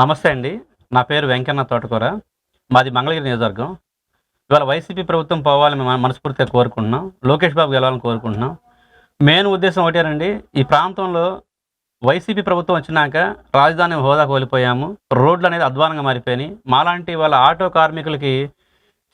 నమస్తే అండి. నా పేరు వెంకన్న తోటకూర. మాది మంగళగిరి నియోజకవర్గం. ఇవాళ వైసీపీ ప్రభుత్వం పోవాలని మేము మనస్ఫూర్తిగా కోరుకుంటున్నాం. లోకేష్ బాబు గెలవాలని కోరుకుంటున్నాం. మెయిన్ ఉద్దేశం ఒకటేనండి ఈ ప్రాంతంలో వైసీపీ ప్రభుత్వం వచ్చినాక రాజధాని హోదా కోల్పోయాము. రోడ్లు అనేది అధ్వానంగా మారిపోయినాయి. మాలాంటి వాళ్ళ ఆటో కార్మికులకి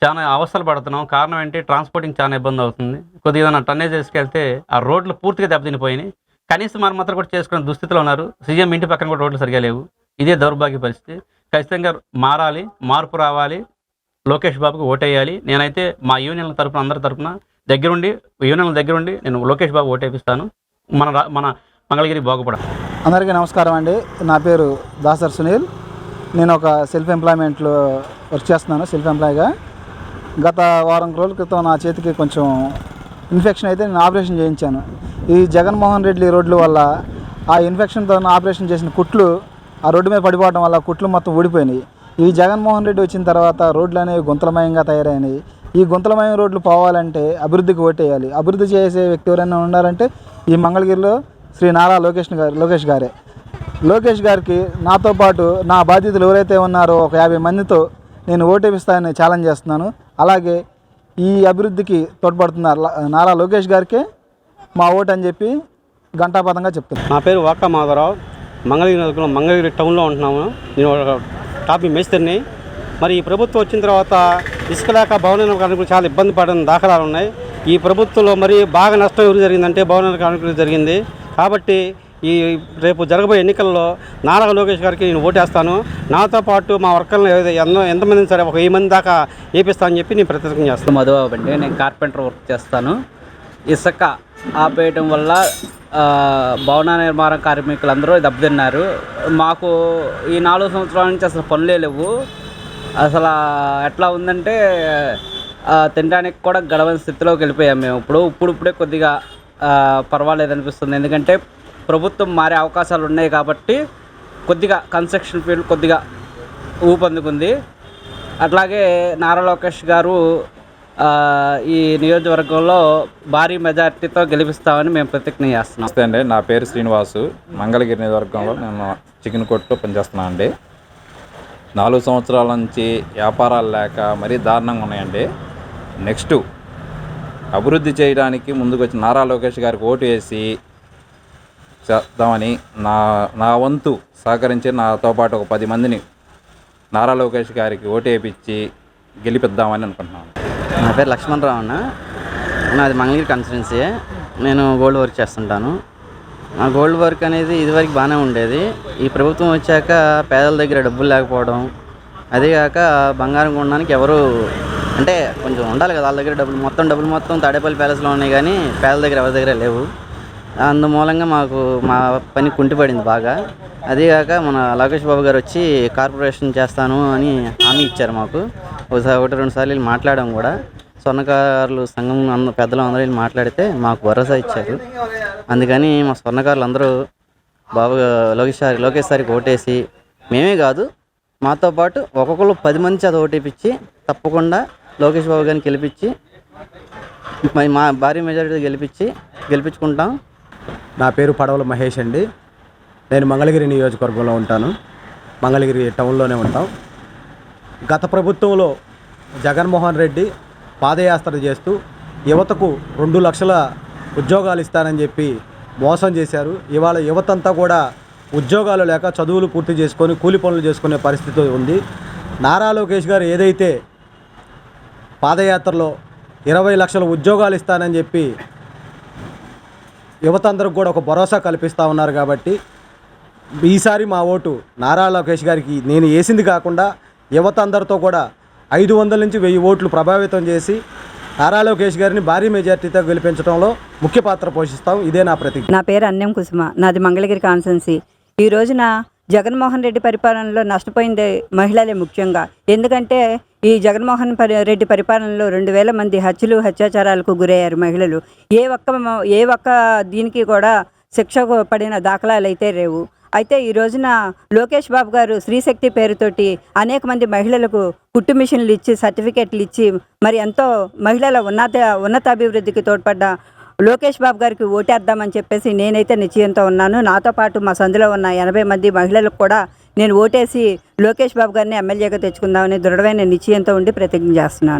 చాలా అవస్థలు పడుతున్నాం. కారణం ఏంటి? ట్రాన్స్పోర్టింగ్ చాలా ఇబ్బంది అవుతుంది. కొద్దిగా ఏదైనా టన్నేజ్ తీసుకెళ్తే ఆ రోడ్లు పూర్తిగా దెబ్బతినిపోయినాయి. కనీసం మనం మాత్రం కూడా చేసుకునే దుస్థితిలో ఉన్నారు. సీఎం ఇంటి పక్కన కూడా రోడ్లు సరిగా లేవు. ఇదే దౌర్భాగ్య పరిస్థితి. ఖచ్చితంగా మారాలి మార్పు రావాలి లోకేష్ బాబుకి ఓటేయాలి. నేనైతే మా యూనియన్ల తరపున అందరి తరఫున దగ్గరుండి యూనియన్ల దగ్గరుండి నేను లోకేష్ బాబు ఓటేపిస్తాను. మన రా- మన మంగళగిరి బాగుపడ. అందరికీ నమస్కారం అండి. నా పేరు దాసర్ సునీల్. నేను ఒక సెల్ఫ్ ఎంప్లాయ్మెంట్లో వర్క్ చేస్తున్నాను సెల్ఫ్ ఎంప్లాయ్గా గత వారం రోజుల క్రితం నా చేతికి కొంచెం ఇన్ఫెక్షన్ అయితే నేను ఆపరేషన్ చేయించాను. ఈ జగన్మోహన్ రెడ్డి రోడ్ల వల్ల ఆ ఇన్ఫెక్షన్తో ఆపరేషన్ చేసిన కుట్లు ఆ రోడ్డు మీద పడిపోవడం వల్ల కుట్లు మొత్తం ఊడిపోయినాయి. ఈ జగన్మోహన్ రెడ్డి వచ్చిన తర్వాత రోడ్లు అనేవి గుంతలమయంగా తయారైనాయి. ఈ గుంతలమయం రోడ్లు పోవాలంటే అభివృద్ధికి ఓటేయాలి. అభివృద్ధి చేసే వ్యక్తి ఎవరైనా ఉన్నారంటే ఈ మంగళగిరిలో శ్రీ నారా లోకేష్ గారు లోకేష్ గారే. లోకేష్ గారికి నాతో పాటు నా బాధ్యతలు ఎవరైతే ఉన్నారో ఒక యాభై మందితో నేను ఓటేపిస్తానని ఛాలెంజ్ చేస్తున్నాను. అలాగే ఈ అభివృద్ధికి తోడ్పడుతున్న నారా లోకేష్ గారికే మా ఓటు అని చెప్పి ఘంటాపథంగా చెప్తున్నాను. నా పేరు వాకా మాధవరావు. మంగళగిరి నగరం మంగళగిరి టౌన్లో ఉంటున్నాము. నేను ఒక టాపీ మేస్త్రిని. మరి ఈ ప్రభుత్వం వచ్చిన తర్వాత ఇసుక లేక భవన కార్మికులు చాలా ఇబ్బంది పడిన దాఖలాలు ఉన్నాయి. ఈ ప్రభుత్వంలో మరి బాగా నష్టం ఎవరు జరిగిందంటే భవన కార్మికులకు జరిగింది. కాబట్టి ఈ రేపు జరగబోయే ఎన్నికల్లో నారా లోకేష్ గారికి నేను ఓటేస్తాను. నాతో పాటు మా వర్కర్లు ఎన్నో ఎంతమంది సరే ఒక వెయ్యి మంది దాకా వేపిస్తానని చెప్పి నేను ప్రతిజ్ఞ చేస్తాను. మధుబాబు అండి నేను కార్పెంటర్ వర్క్ చేస్తాను. ఇసుక ఆపేయటం వల్ల భవన నిర్మాణ కార్మికులందరూ దెబ్బతిన్నారు. మాకు ఈ నాలుగు సంవత్సరాల నుంచి అసలు పనులే లేవు. అసలు ఎట్లా ఉందంటే తినడానికి కూడా గడవని స్థితిలోకి వెళ్ళిపోయాం మేము ఇప్పుడు. ఇప్పుడు ఇప్పుడే కొద్దిగా పర్వాలేదు అనిపిస్తుంది. ఎందుకంటే ప్రభుత్వం మారే అవకాశాలు ఉన్నాయి కాబట్టి కొద్దిగా కన్స్ట్రక్షన్ ఫీల్డ్ కొద్దిగా ఊపందుకుంది. అట్లాగే నారా లోకేష్ గారు ఈ నియోజకవర్గంలో భారీ మెజార్టీతో గెలిపిస్తామని మేము ప్రతిజ్ఞ చేస్తున్నాం. నమస్తే అండి. నా పేరు శ్రీనివాసు. మంగళగిరి నియోజకవర్గంలో నేను చికెన్ కొట్టులో పనిచేస్తున్నాను అండి. నాలుగు సంవత్సరాల నుంచి వ్యాపారాలు లేక మరీ దారుణంగా ఉన్నాయండి. నెక్స్ట్ అభివృద్ధి చేయడానికి ముందుకు వచ్చి నారా లోకేష్ గారికి ఓటు వేసి చేద్దామని నా నా వంతు సహకరించి నాతో పాటు ఒక పది మందిని నారా లోకేష్ గారికి ఓటు వేయించి గెలిపిద్దామని అనుకుంటున్నాను. నా పేరు లక్ష్మణరావు అన్న. నాది మంగళగిరి కన్సల్టెన్సీ నేను గోల్డ్ వర్క్ చేస్తుంటాను. నా గోల్డ్ వర్క్ అనేది ఇదివరకు బాగానే ఉండేది. ఈ ప్రభుత్వం వచ్చాక పేదల దగ్గర డబ్బులు లేకపోవడం అదేగాక బంగారం కొనడానికి ఎవరు అంటే కొంచెం ఉండాలి కదా వాళ్ళ దగ్గర డబ్బులు. మొత్తం డబ్బులు మొత్తం తాడేపల్లి ప్యాలెస్లో ఉన్నాయి కానీ పేదల దగ్గర ఎవరి దగ్గర లేవు. అందుమూలంగా మాకు మా పని కుంటిపడింది బాగా. అదేగాక మన లోకేష్ బాబు గారు వచ్చి కార్పొరేషన్ చేస్తాను అని హామీ ఇచ్చారు మాకు. ఒకసారి ఒకటి రెండు సార్లు వెళ్ళి మాట్లాడాం కూడా. స్వర్ణకారులు సంఘం అంద పెద్దలు అందరూ వెళ్ళి మాట్లాడితే మాకు భరోసా ఇచ్చారు. అందుకని మా స్వర్ణకారులు అందరూ బాబు లోకేష్ సారి లోకేష్ సారికి ఓటేసి మేమే కాదు మాతో పాటు ఒక్కొక్కరు పది మంది చేత ఓటేపించి తప్పకుండా లోకేష్ బాబు గారిని గెలిపించి మరి మా భారీ మెజారిటీ గెలిపించి గెలిపించుకుంటాం. నా పేరు పడవల మహేష్ అండి. నేను మంగళగిరి నియోజకవర్గంలో ఉంటాను. మంగళగిరి టౌన్లోనే ఉంటాం. గత ప్రభుత్వంలో జగన్మోహన్ రెడ్డి పాదయాత్ర చేస్తూ యువతకు రెండు లక్షల ఉద్యోగాలు ఇస్తానని చెప్పి మోసం చేశారు. ఇవాళ యువతంతా కూడా ఉద్యోగాలు లేక చదువులు పూర్తి చేసుకొని కూలి పనులు చేసుకునే పరిస్థితి ఉంది. నారా లోకేష్ గారు ఏదైతే పాదయాత్రలో ఇరవై లక్షల ఉద్యోగాలు ఇస్తానని చెప్పి యువత అందరికి కూడా ఒక భరోసా కల్పిస్తూ ఉన్నారు కాబట్టి ఈసారి మా ఓటు నారా లోకేష్ గారికి నేను వేసింది కాకుండా యువత అందరితో కూడా ఐదు వందల నుంచి వెయ్యి ఓట్లు ప్రభావితం చేసి నారా లోకేష్ గారిని భారీ మెజార్టీతో గెలిపించడంలో ముఖ్య పాత్ర పోషిస్తాం. ఇదే నా ప్రతి నా పేరు అన్యం కుసుమ. నాది మంగళగిరి కాన్సెన్సీ ఈ రోజున జగన్మోహన్ రెడ్డి పరిపాలనలో నష్టపోయింది మహిళలే ముఖ్యంగా. ఎందుకంటే ఈ జగన్మోహన్ పరి రెడ్డి పరిపాలనలో రెండు వేల మంది హత్యలు హత్యాచారాలకు గురయ్యారు మహిళలు. ఏ ఒక్క ఏ ఒక్క దీనికి కూడా శిక్ష పడిన దాఖలాలు అయితే లేవు. అయితే ఈ రోజున లోకేష్ బాబు గారు స్త్రీశక్తి పేరుతోటి అనేక మంది మహిళలకు కుట్టు మిషన్లు ఇచ్చి సర్టిఫికెట్లు ఇచ్చి మరి ఎంతో మహిళల ఉన్నత ఉన్నతాభివృద్ధికి తోడ్పడ్డ లోకేష్ బాబు గారికి ఓటేద్దామని చెప్పేసి నేనైతే నిశ్చయంతో ఉన్నాను. నాతో పాటు మా సందులో ఉన్న ఎనభై మంది మహిళలకు కూడా నేను ఓటేసి లోకేష్ బాబు గారిని ఎమ్మెల్యేగా తెచ్చుకుందామని దృఢమైన నిశ్చయంతో ఉండి ప్రతిజ్ఞ చేస్తున్నాను.